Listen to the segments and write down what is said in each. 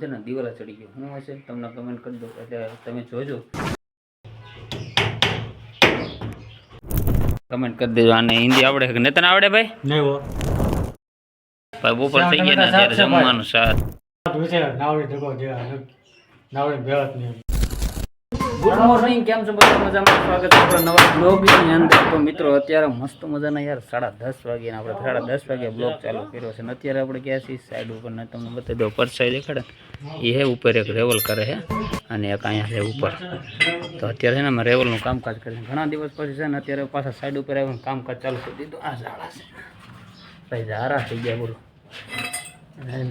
છે ને દીવાલા ચડી ગયો. હું હશે? તમને કમેન્ટ કરી દો. એટલે તમે જોજો. કમેન્ટ કરી દેજો. આને હિન્દી આવડે કે ને તને આવડે ભાઈ? નહીં હો. ભાઈ બપોર થઈ ગયા ને ત્યારે જમવાનું સાથ નાવડી ભેળત નહીં ગુડ મોર્નિંગ, કેમ છો બધા? મજામાં? સ્વાગત છે આપણા નવા બ્લોગની અંદર. તો મિત્રો, અત્યારે મસ્ત મજાના યાર, સાડા દસ વાગ્યા આપણે સાડા દસ વાગ્યા બ્લોગ ચાલુ કર્યો છે. અત્યારે આપણે ક્યાં છીએ? સાઈડ ઉપર ને તમને બતાવી દો પરસાઈ દેખાડે. એ હે, ઉપર એક રેવલ કરે છે અને એક અહીંયા છે ઉપર. તો અત્યારે છે ને અમે રેવલનું કામકાજ કરીએ ઘણા દિવસ પછી છે ને અત્યારે પાછા સાઈડ ઉપર આવીને કામકાજ ચાલુ કરી દીધું. આ ઝાડા છે. ભાઈ ઝારા થઈ ગયા બોલો.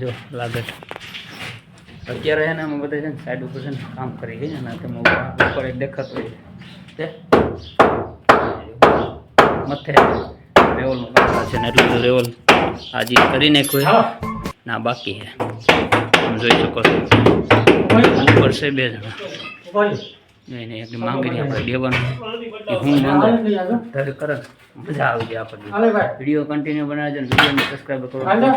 જો લાગે છે. અત્યારે છે ને અમે બધા છે ને સાઈડ ઉપર છે ને કામ કરી ગઈ અને તમે ઉપર એક દેખાતો હોય તે મથે રેવલનું કામ છે ને એટલું બધું રેવલ આજે કરી નાખ્યું કોઈ ના બાકી છે તમે જોઈ શકો છો ઉપર છે બે જણા નહીં નહીં એટલે માંગી રહી આપણે દેવાનું એ હું માંગો ધર કરે મજા આવી જાય આપણને વીડિયો કન્ટિન્યુ બનાવજો ને વિડીયોને સબસ્ક્રાઈબ કરો હાલે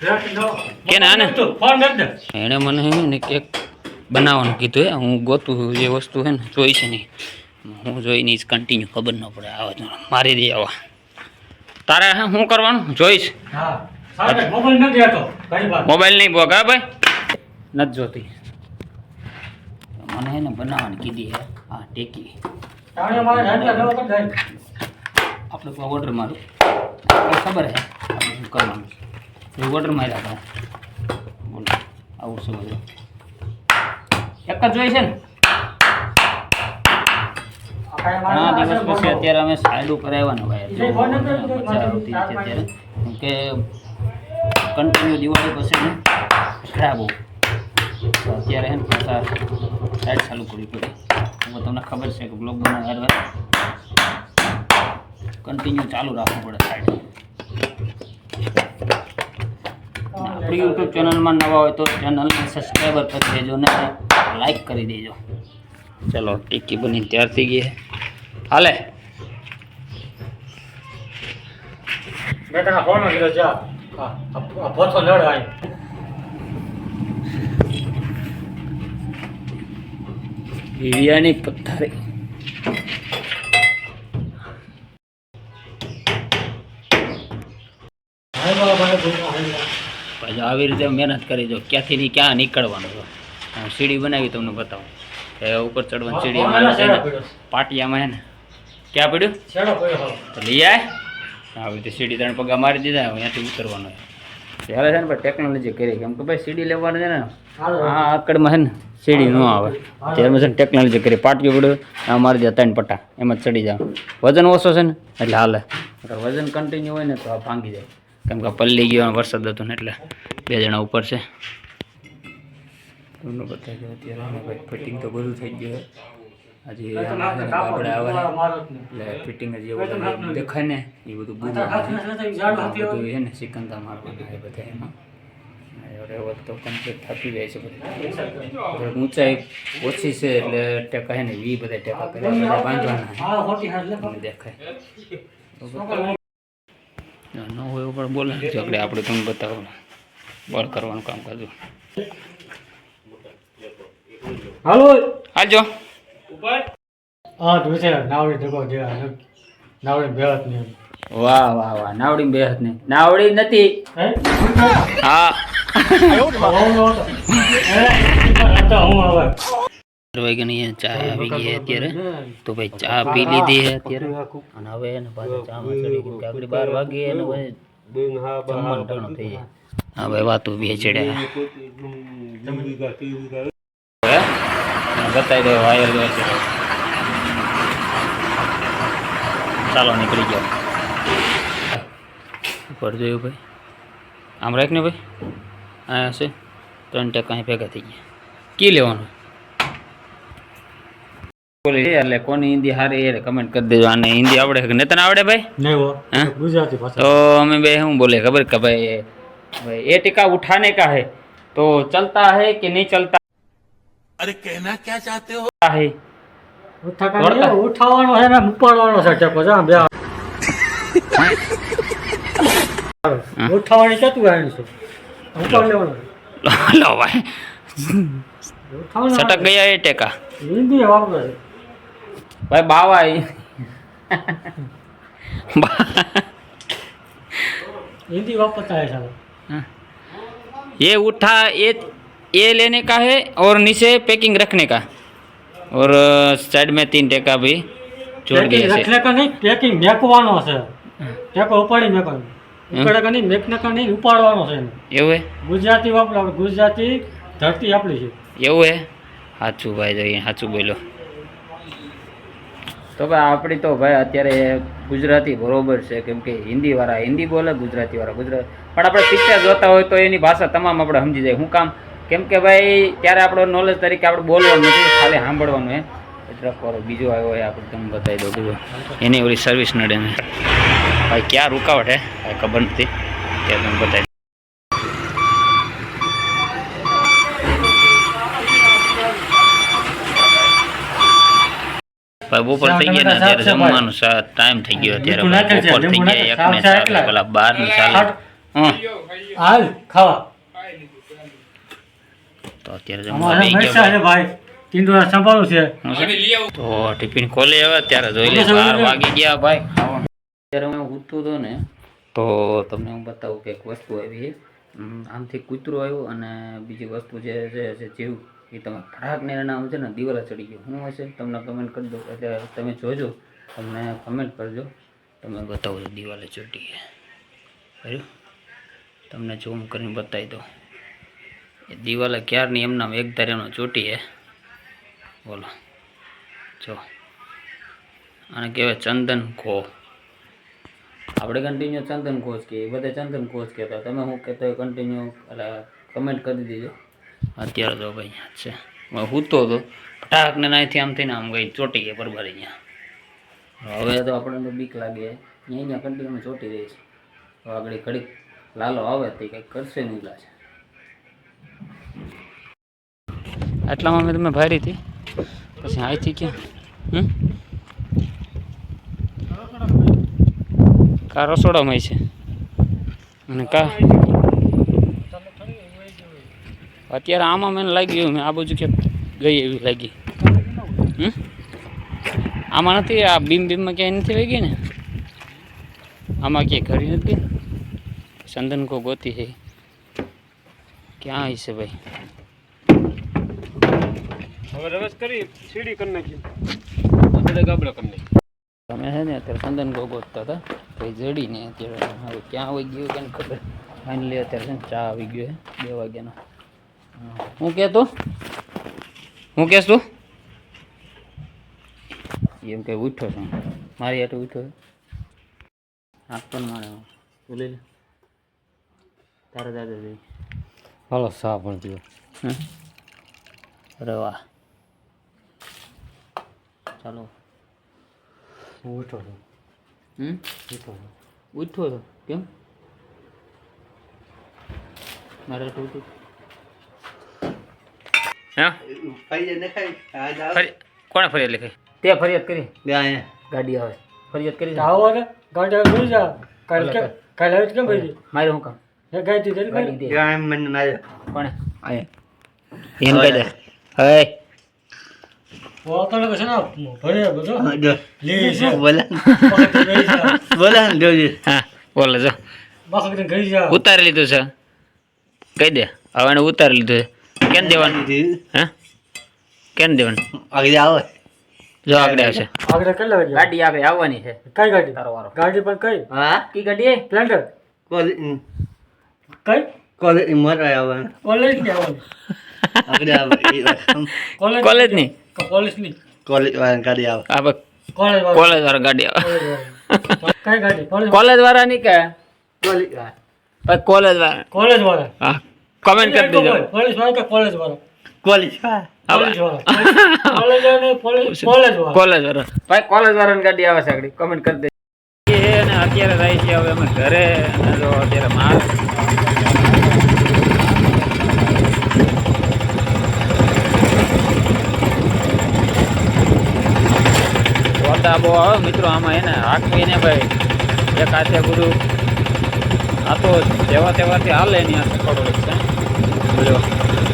નહીં ને. એને ને. એણે મને એમ ને કેક બનાવવાનું કીધું હે. હું ગોતું જે વસ્તુ છે ને જોઈ છે નહીં હું જોઈને જ કન્ટિન્યુ ખબર ન પડે. આવા તો મારી દે આવા. તારે હે શું કરવાનું? જોઈશ. હા મોબાઈલ નહીં બોગા ભાઈ? નથી જોતી. મને હે ને બનાવવાની કીધી હે. હા ટેકી. આપણે ઓર્ડર મારું? ખબર હે? આપણે શું કરવાનું એ ઓર્ડર માર્યા હતા બોલો આવું છે બધું એક જ જોઈ છે ને ઘણા દિવસ પછી અત્યારે અમે સાઈડ ઉપર આવ્યા ને ભાઈ એ ફોન નંબર તો મજા આવતી હતી અત્યારે કેમ કે કન્ટિન્યુ દિવાળી પછી ને ખરાબ બહુ તો અત્યારે હે ને પાછા સાઈડ ચાલુ કરવી પડી હવે તમને ખબર છે કે બ્લોગ બનાવ્યા હોય કન્ટિન્યુ ચાલુ રાખવું પડે આપણી યુટ્યુબ ચેનલમાં નવા હોય તો ચેનલને સબસ્ક્રાઈબર કરી દેજો ને લાઈક કરી દેજો. ચલો ટીકી બની તૈયાર થઈ ગઈ હાલે. બેટા ફોન કીધો જા. આ પથ્થારી પછી આવી રીતે મહેનત કરી જો ક્યાંથી ક્યાં નીકળવાનું છે હું સીડી બનાવી તમને બતાવું. કે ઉપર ચડવાની સીડી છે ને પાટિયામાં હે ને. ક્યાં પડ્યું? તો લઈ આય. આવી રીતે સીડી ત્રણ પગા મારી દીધા અહીંયાથી ઉતરવાનું ત્યારે છે ને ભાઈ ટેકનોલોજી કરી કેમ કે ભાઈ સીડી લેવાની છે ને આ આકડમાં છે ને સીડી ન આવે. ત્યારે છે ને ટેકનોલોજી કરી. પાટિયું પડ્યું આ મારી દે ત્રણ પટ્ટા. એમાં ચડી જાવ. વજન ઓછો છે ને એટલે હાલે. વજન કન્ટિન્યુ હોય ને તો આ ભાંગી જાય. કેમ કે પલ્લી ગયો વરસાદ હતો ને એટલે બે જણા ઉપર છે. તમને બતાવી દઉં અત્યારે ફિટિંગ તો બધું થઈ ગયું હજી કાપડ આવે એટલે ફિટિંગ હજી એવું બધું દેખાય ને, એ બધું બધું છે ને સિકંદા મારવાના એ બધા એમાં. રેવલ તો કમ્પ્લીટ થતી જાય છે બધું. ઊંચાઈ ઓછી છે એટલે ટેકા છે ને વી બધા ટેકા કરે બધા બાંધવાના હા તમને દેખાય. ન હોય પણ બોલે. આપણે આપણે તમને બતાવો. બળ કરવાનું કામ કરજો. હાલો. હાલજો. વાહ વાહ વાહ નાવડી બે હાથ નહીં. નાવડી નથી. હે? હા હું નહોતો. હે? આ તો હું હવે વાગ્યાની ચા આવી ગઈ અત્યારે તો ભાઈ ચા પી લીધી છે અત્યારે. અને હવે એને પાછું ચામાં ચડી ગયું આગળ બાર વાગે એને ભાઈ જમવાનું ટાણું થઈ જાય. હા ભાઈ વાતું બે ચડ્યા. બતાવી દો વાયર છે. ચાલો નીકળી ગયો. ઉપર જોયું ભાઈ. આમ રાખ ને ભાઈ. અહીંયા હશે ત્રણ ટકા ભેગા થઈ ગયા. કી લેવાનું? બોલી એટલે કોની હિન્દી હારી એ કમેન્ટ કરી દેજો આને હિન્દી આવડે કે તને આવડે ભાઈ નહીં હો હે? ગુજરાતી ભાષા तो हमें बे हम बोले खबर का भाई भाई ये टिका उठाने का है तो चलता है कि नहीं चलता अरे कहना क्या चाहते हो है ઉઠાકા વળતા. નહીં, ઉઠાવવાનો છે ને ઉપાડવાનો છે ટેકો જા બે હા. ઉઠાવવાની ક્યાંતું આવ્યું છે ઉપર લેવાનું લો ભાઈ ઉઠાવવાનું સટક ગયા એ ટેકા હિન્દી વાપરે છે ભાઈ બાવા ઈ. हिंदी वापरता है साला ये उठा ये ये लेने का है और नीचे पैकिंग रखने का और साइड में तीन टेका भी जोड़ पैकिंग दिए रखने का नहीं पैकिंग મેકવાનો છે ટેકો ઉપાડી મેકવાનો ઉપાડે કે નહીં મેકને કા નહીં ઉપાડવાનો છે એને. એવું હે ગુજરાતી વાપરો આપણે ગુજરાતી ધરતી આપણી છે એવું હે સાચું ભાઈ જોઈએ સાચું બોલો તો ભાઈ આપણી તો ભાઈ અત્યારે ગુજરાતી બરોબર છે, કેમ કે હિન્દીવાળા હિન્દી બોલે ગુજરાતીવાળા ગુજરાત પણ આપણે પિક્ચર જોતા હોય તો એની ભાષા તમામ આપણે સમજી જાય. શું કામ કેમ કે ભાઈ ત્યારે આપણો નોલેજ તરીકે આપણે બોલવાનું નથી, ખાલી સાંભળવાનું એ કરો બીજો આવ્યો હોય, આપણે તમને બતાવી દઉં બીજો એની ઓલી સર્વિસ નડે ભાઈ, ક્યાં રૂકાવટ હે? ખબર નથી. ત્યાં તમને બતાવી ભાઈ બપોર થઈ ગયા ને અત્યારે જમવાનો ટાઈમ થઈ ગયો અત્યારે બપોર થઈ ગયા એક ને ચાલે પેલા બાર ને ચાલે હાલ ખાવા. તો અત્યારે જમવા બેસી ગયા ભાઈ. તીંડું સંભાળું છે. તો ટિફિન ખોલે હવે ત્યારે જોઈ લે બાર વાગી ગયા ભાઈ. અત્યારે હું ઉઠતું હતો ને તો તમને હું બતાવું કે એક વસ્તુ આવી છે. આમથી કૂતરો આવ્યો અને બીજી વસ્તુ જે છે જીવ એ તમે ફટાક ને એના આમ છે ને દિવાલે ચડી ગયો. શું હશે? તમને કમેન્ટ કરી દો. એટલે તમે જોજો. તમને કમેન્ટ કરજો. તમે બતાવો છો દિવાલે છે બરાબર તમને ઝૂમ કરીને બતાવી દો એ દિવાલે ક્યારની એમના એક ધારેનો ચોટી હે? બોલો. જો. આને કહેવાય ચંદન ખો આપણે કન્ટિન્યુ ચંદન કોચ કહીએ. બધા ચંદન કોચ કહેતા. તમે હું કહેતો કન્ટિન્યુ એટલે કમેન્ટ કરી દીજો. અત્યારે તો ભાઈ છે. હું સૂતો હતો ફટાકને ને નાહીથી આમ થઈને આમ ગઈ, ચોટી ગઈ બરાબર અહીંયા હવે તો આપણને તો બીક લાગે. અહીંયા કન્ટિન્યુ ચોટી રહી છે. આગળ ઘડીક લાલો આવે તે કંઈક કરશે નહીં લાગે આટલામાં મેં તમે ભારી હતી. પછી અહીંથી ક્યાં? કા રસોડામાં છે? અને કા? અત્યારે આમાં મને લાગ્યું મેં આ બાજુ કે ગઈ એવી લાગી. હમ? આમાં નથી આ બીમ બીમમાં ક્યાંય નથી લાગી ને? આમાં ક્યાંય ઘરી નથી ગઈ? ચંદન કો ગોતી છે ક્યાં હશે ભાઈ? હવે રવેશ કરી સીડી કરી નાખી. તમે છે ને અત્યારે ચંદન કો ગોતતા હતા તો જડી જડીને અત્યારે હવે ક્યાં આવી ગયું કે ખબર? ફાઇનલી અત્યારે છે ને ચા આવી ગયો છે બે વાગ્યાનો. હા. હું તું? હું કેસ તું? એમ કંઈ ઉઠ્યો છું. મારી હાટે ઉઠ્યો હાથ પણ મારે? બોલી લે. તારે દાદા જઈ હાલો સા પણ પીવો અરે વાહ. ચાલો. હું ઉઠો છું. હમ? ઉઠો છું. ઉઠ્યો છો. કેમ? મારે તો ઉઠું હા? કોણે ફરિયાદ લખી તે ફરિયાદ કરી? ગાડી આવે. ફરિયાદ કરી? આવો ને. ગાડી આવે જોઈ જા. કાલે કાલે આવી કેમ ભાઈ મારે હું કામ? એ ગાડી દે ગાડી દે મને કોણે? એમ કહી દે. હે બોલતો ને છે ભરે બધો. લી છે બોલા. બોલા ને હા બોલે જો. બખત ગઈ જા. ઉતારી લીધું છે. કહી દે. હવે એને ઉતારી લીધું છે. કેમ દેવાનું? હે? કેમ દેવાનું? આગળ આવે જો આગળ આવશે. આગળ કેટલા વાગે ગાડી આગળ આવવાની છે. કઈ ગાડી? તારો વારો. ગાડી પણ કઈ? હા? કી ગાડી? સ્પ્લેન્ડર કોલેજ કઈ? કોલેજ મર આવવાનું. કોલેજની આવવાનું. આગળ આવે કોલેજ કોલેજની? કોલેજની. કોલેજ વાળા ગાડી આવે. આ કોલેજ વાળી. કોલેજ વાળા ગાડી આવે. કઈ ગાડી? કોલેજ કોલેજ વાળા ની કે? કોલેજ વાળા કોલેજ વાળા. કોલેજ વાળા. હા. કમેન્ટ કરી દેજો. પોલીસવાળા કે કોલેજ વાળા? કોલેજ કોલેજ વાળા. કોલેજ વાળા પોલીસ કોલેજ વાળા. કોલેજ વાળા. ભાઈ કોલેજ વાળાની ગાડી આવે છે આગળ. કમેન્ટ કરી દેજો અને અત્યારે રહી છે હવે અમે ઘરે. અને જો અત્યારે માર વરસાદ બહુ આવે મિત્રો આમાં એને રાખવીને ભાઈ. એક હાથે બધું આ તો જેવા તેવાથી હાલે એની આ થોડો છે.